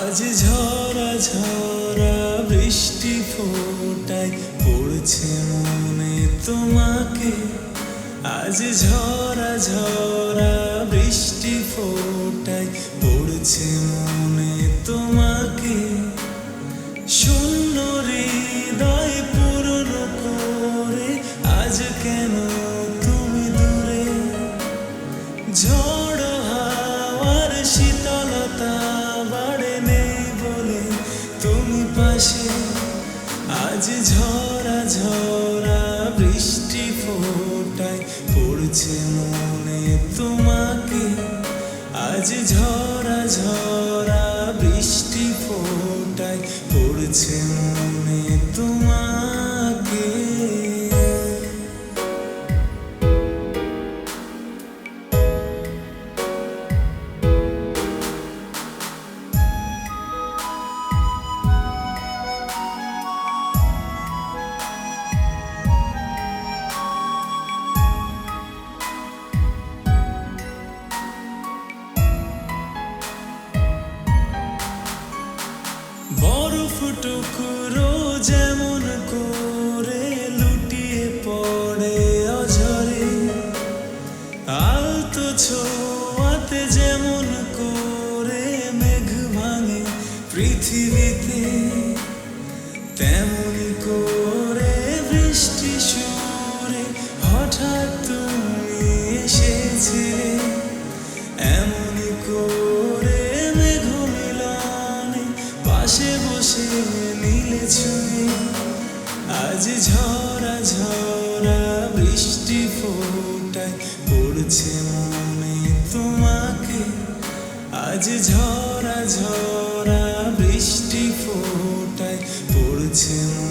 আজ ঝরা ঝরা বৃষ্টি ফোটায় পড়ছে মনে তোমাকে। আজ ঝরা ঝরা বৃষ্টি ফোটায় পড়ছে মনে তোমাকে। শূন্য হৃদয় পূরণ করে আজ কেন পড়ছে মনে তোমাকে। আজ ঝরা ঝরা বৃষ্টি ফোটায় পড়ছে মনে টুকরো যেমন করে লুটিয়ে পড়ে অঝরে। আলতো ছোঁয়াতে যেমন আজ ঝরা ঝরা বৃষ্টি ফোটায় পড়ছে মনে তোমাকে। আজ ঝরা ঝরা বৃষ্টি ফোটায় পড়ছে মনে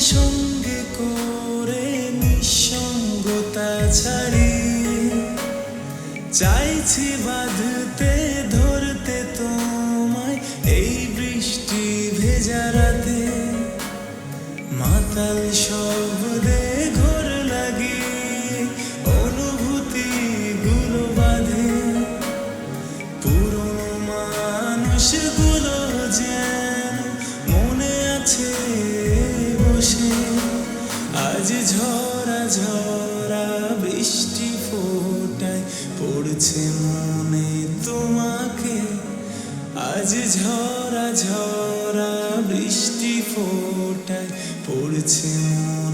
সঙ্গে করে নিঃসঙ্গতা ছাড়ি। চাইছি বাঁধতে, ধরতে তোমায় এই বৃষ্টি ভেজা রাতে। মাতাল শব্দে ঘর লাগিয়ে আজ ঝরা ঝরা বৃষ্টি ফোটায় পড়ছে মনে তোমাকে। আজ ঝরা ঝরা বৃষ্টি ফোটায় পড়ছে মনে